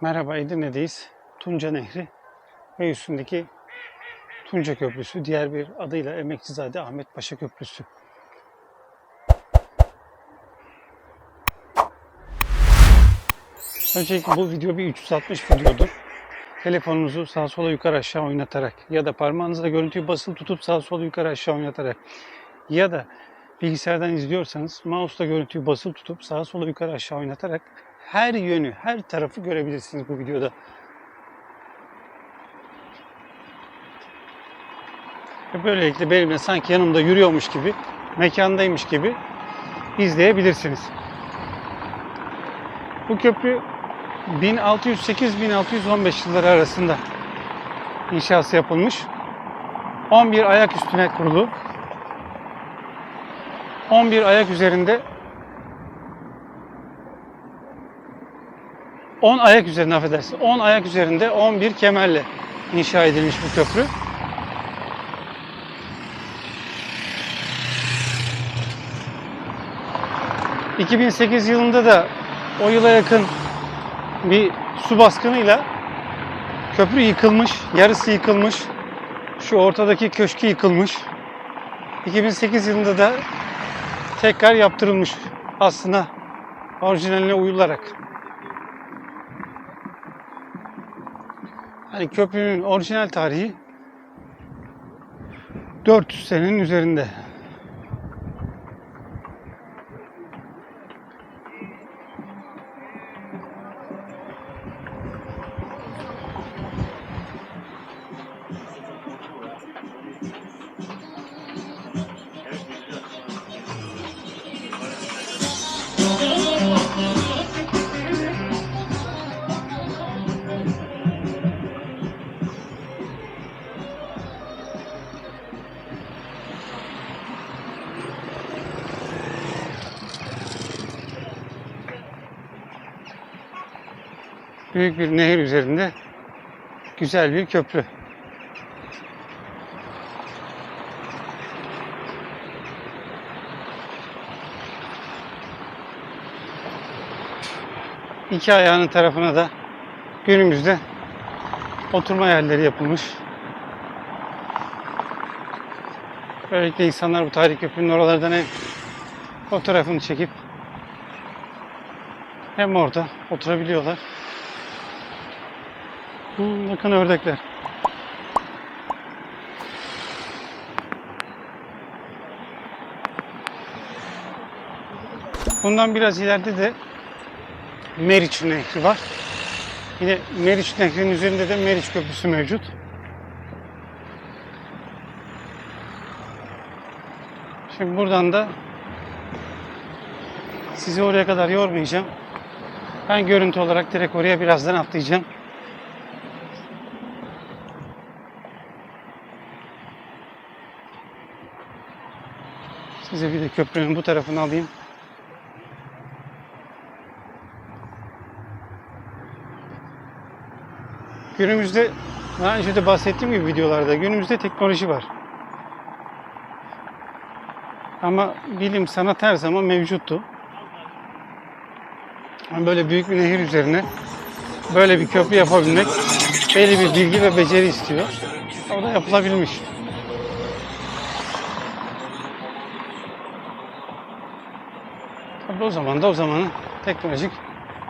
Merhaba Edirne'deyiz. Tunca Nehri ve üstündeki Tunca Köprüsü, diğer bir adıyla Emekçizade Ahmet Paşa Köprüsü. Öncelikle bu video bir 360 videodur. Telefonunuzu sağa sola yukarı aşağı oynatarak ya da parmağınızla görüntüyü basılı tutup sağa sola yukarı aşağı oynatarak ya da bilgisayardan izliyorsanız mouse'la görüntüyü basılı tutup sağa sola yukarı aşağı oynatarak her yönü, her tarafı görebilirsiniz bu videoda. Böylelikle benimle sanki yanımda yürüyormuş gibi, mekandaymış gibi izleyebilirsiniz. Bu köprü 1608-1615 yılları arasında inşası yapılmış. 11 ayak üstüne kurulu. 11 ayak üzerinde 10 ayak üzerinde affedersin. 10 ayak üzerinde 11 kemerle inşa edilmiş bu köprü. ...2008 yılında da o yıla yakın bir su baskınıyla köprü yıkılmış, yarısı yıkılmış. Şu ortadaki köşkü yıkılmış. 2008 yılında da tekrar yaptırılmış aslında orijinaline uyularak. Hani köprünün orijinal tarihi 400 senenin üzerinde. Büyük bir nehir üzerinde güzel bir köprü. İki ayağının tarafına da günümüzde oturma yerleri yapılmış. Böylelikle insanlar bu tarihi köprünün oralardan hem fotoğrafını çekip hem orada oturabiliyorlar. Hmm, bakın ördekler. Bundan biraz ileride de Meriç Nehri var. Yine Meriç Nehri'nin üzerinde de Meriç Köprüsü mevcut. Şimdi buradan da sizi oraya kadar yormayacağım. Ben görüntü olarak direkt oraya birazdan atlayacağım. Size bir de köprünün bu tarafını alayım. Günümüzde daha önce de bahsettiğim gibi videolarda günümüzde teknoloji var. Ama bilim, sanat her zaman mevcuttu. Böyle büyük bir nehir üzerine böyle bir köprü yapabilmek belli bir bilgi ve beceri istiyor. O da yapılabilmiş. O zaman da o zamanın teknolojik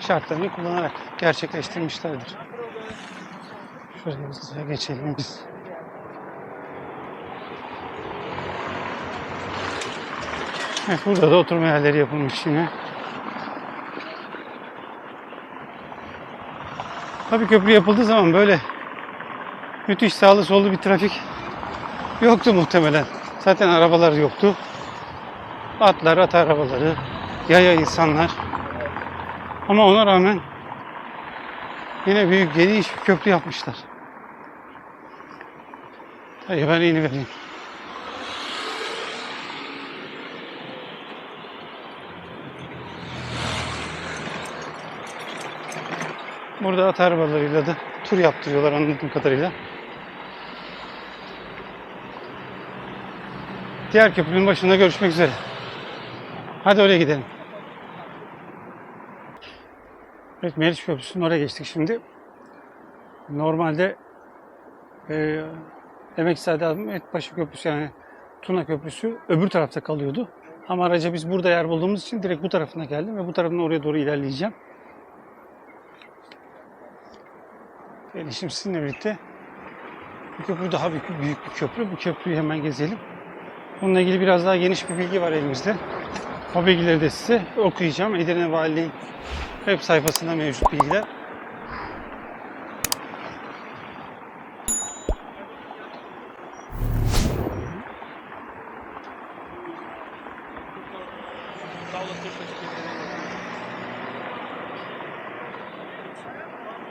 şartlarını kullanarak gerçekleştirmişlerdir. Şuraya hızlıca geçelim biz. Evet, burada da oturma yerleri yapılmış yine. Tabii köprü yapıldığı zaman böyle müthiş sağlı sollu bir trafik yoktu muhtemelen. Zaten arabalar yoktu. Atlar, at arabaları, yaya insanlar. Ama ona rağmen yine büyük geniş bir köprü yapmışlar. Hayır ben yeni vereyim. Burada at arabalarıyla da tur yaptırıyorlar anladığım kadarıyla. Diğer köprünün başında görüşmek üzere. Hadi oraya gidelim. Evet Meriç Köprüsü'nün oraya geçtik şimdi. Normalde e, Emeksade Etbaşı Köprüsü yani Tuna Köprüsü öbür tarafta kalıyordu. Ama araca biz burada yer bulduğumuz için direkt bu tarafına geldim ve bu tarafından oraya doğru ilerleyeceğim. Yani şimdi sizinle birlikte bu köprü daha büyük, büyük bir köprü. Bu köprüyü hemen gezelim. Bununla ilgili biraz daha geniş bir bilgi var elimizde. O bilgileri de size okuyacağım. Edirne Valiliğin web sayfasında mevcut bilgiler.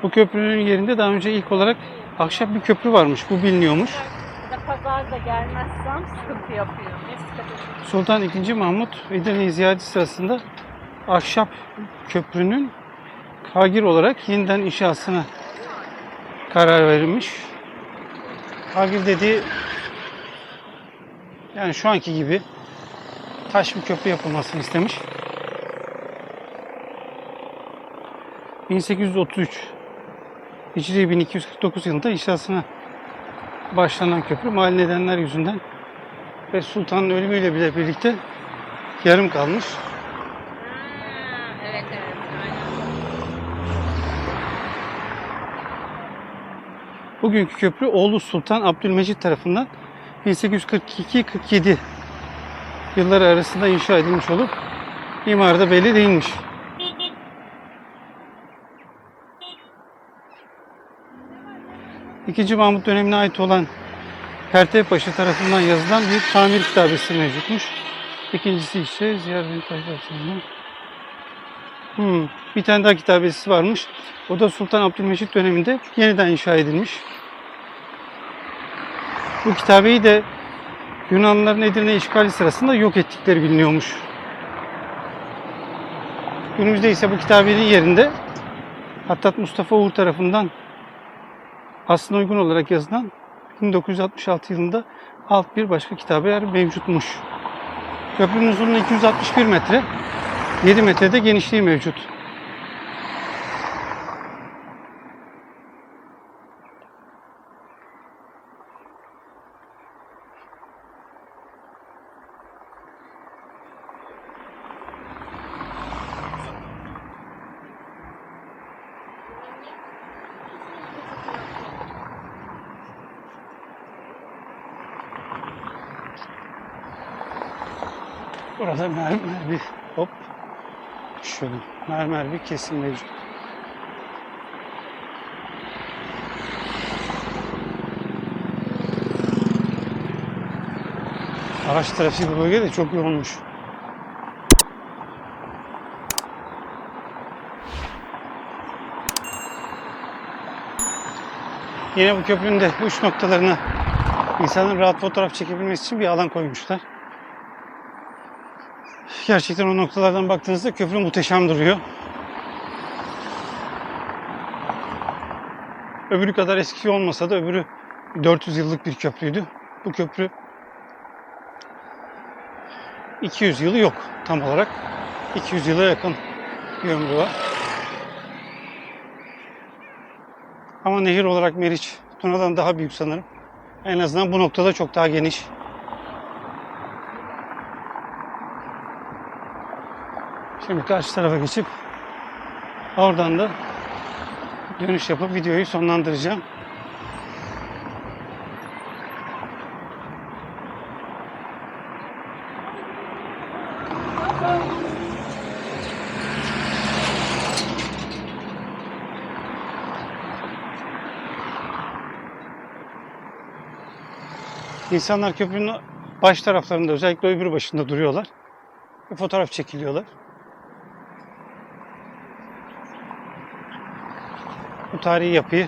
Bu köprünün yerinde daha önce ilk olarak ahşap bir köprü varmış. Bu biliniyormuş. Pazarda gelmezsem sıkıntı yapıyor. Ne sıkıntı? Sultan II. Mahmut Edirne'yi ziyareti sırasında ahşap köprünün kagir olarak yeniden inşasına karar verilmiş. Kagir dediği yani şu anki gibi taş bir köprü yapılmasını istemiş. 1833 Hicri 1249 yılında inşasına başlanan köprü mali nedenler yüzünden ve sultanın ölümüyle bile birlikte yarım kalmış. Evet evet. Bugünkü köprü oğlu Sultan Abdülmecit tarafından 1842-47 yılları arasında inşa edilmiş olup mimarı da belli değilmiş. İkinci Mahmut dönemine ait olan Pertepaşa tarafından yazılan bir tamir kitabesi mevcutmuş. İkincisi ise Ziyaret Taşları'ndan. Hmm, bir tane daha kitabesi varmış. O da Sultan Abdülmecit döneminde yeniden inşa edilmiş. Bu kitabeyi de Yunanlıların Edirne işgali sırasında yok ettikleri biliniyormuş. Günümüzde ise bu kitabenin yerinde Hattat Mustafa Uğur tarafından aslına uygun olarak yazılan 1966 yılında alt bir başka kitabe yer mevcutmuş. Köprünün uzunluğu 261 metre, 7 metrede genişliği mevcut. Burada mermer bir hop şöyle mermer bir kesim mevcut. Araç trafiği bu bölgede çok yoğunmuş. Yine bu köprünün de uç noktalarına insanın rahat fotoğraf çekebilmesi için bir alan koymuşlar. Gerçekten o noktalardan baktığınızda köprü muhteşem duruyor. Öbürü kadar eski olmasa da öbürü 400 yıllık bir köprüydü. Bu köprü 200 yılı yok tam olarak. 200 yıla yakın bir ömrü var. Ama nehir olarak Meriç Tuna'dan daha büyük sanırım. En azından bu noktada çok daha geniş. Şimdi karşı tarafa geçip oradan da dönüş yapıp videoyu sonlandıracağım. İnsanlar köprünün baş taraflarında özellikle öbür başında duruyorlar. Bir fotoğraf çekiliyorlar. Bu tarihi yapıyı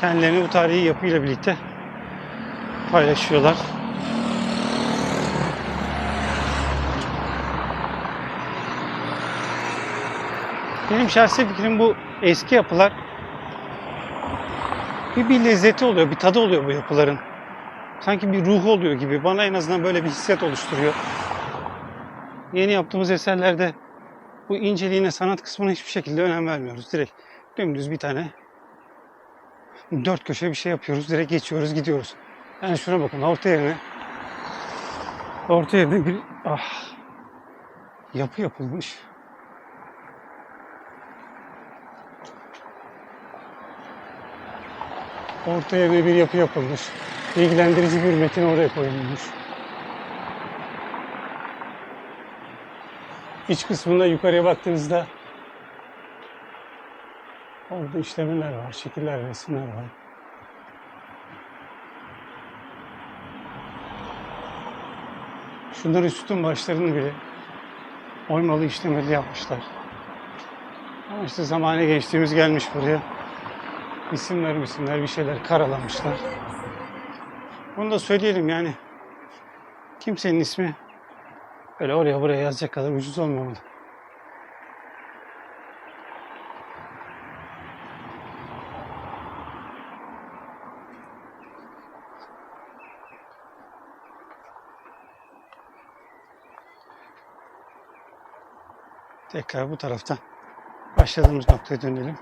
kendilerini bu tarihi yapıyla birlikte paylaşıyorlar. Benim şahsi fikrim bu eski yapılar bir, bir lezzeti oluyor, bir tadı oluyor bu yapıların. Sanki bir ruhu oluyor gibi. Bana en azından böyle bir hissiyat oluşturuyor. Yeni yaptığımız eserlerde bu inceliğine, sanat kısmına hiçbir şekilde önem vermiyoruz. Direkt dümdüz bir tane dört köşe bir şey yapıyoruz. Direkt geçiyoruz, gidiyoruz. Yani şuna bakın orta yerine orta yerine bir ah, yapı yapılmış. Orta yerine bir yapı yapılmış. Bilgilendirici bir metin oraya koyulmuş. İç kısmında yukarıya baktığınızda orada işlemeler var, şekiller, resimler var. Şunların sütun başlarını bile oymalı işlemeli yapmışlar. Ama işte zamane geçtiğimiz gelmiş buraya. İsimler isimler bir şeyler karalamışlar. Bunu da söyleyelim yani. Kimsenin ismi öyle oraya buraya yazacak kadar ucuz olmamalı. Tekrar bu taraftan başladığımız noktaya dönelim.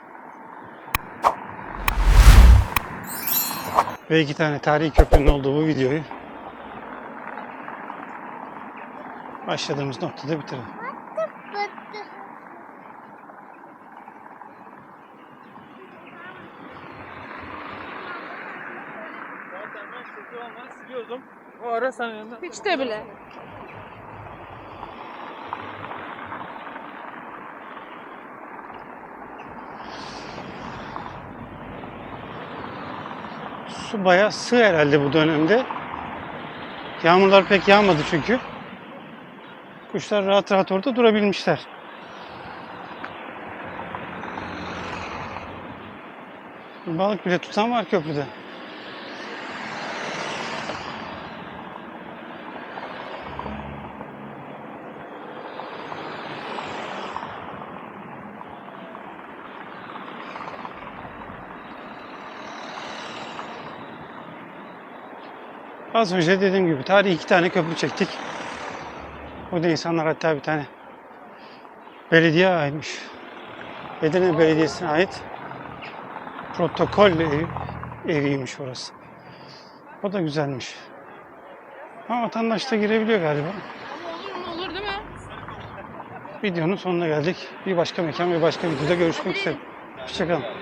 Ve iki tane tarihi köprünün olduğu bu videoyu başladığımız noktada bitirelim. Siliyordum. O ara sen yanında. Hiç de bile. Su bayağı sığ herhalde bu dönemde. Yağmurlar pek yağmadı çünkü. Kuşlar rahat rahat orada durabilmişler. Balık bile tutan var köprüde. Az önce dediğim gibi tarihi iki tane köprü çektik. Burada insanlar hatta bir tane belediye aymış. Edirne Belediyesi'ne ait protokol evi, eviymiş orası. O da güzelmiş. Ama vatandaş da girebiliyor galiba. Olur mu olur değil mi? Videonun sonuna geldik. Bir başka mekan ve başka videoda görüşmek üzere. Hoşçakalın.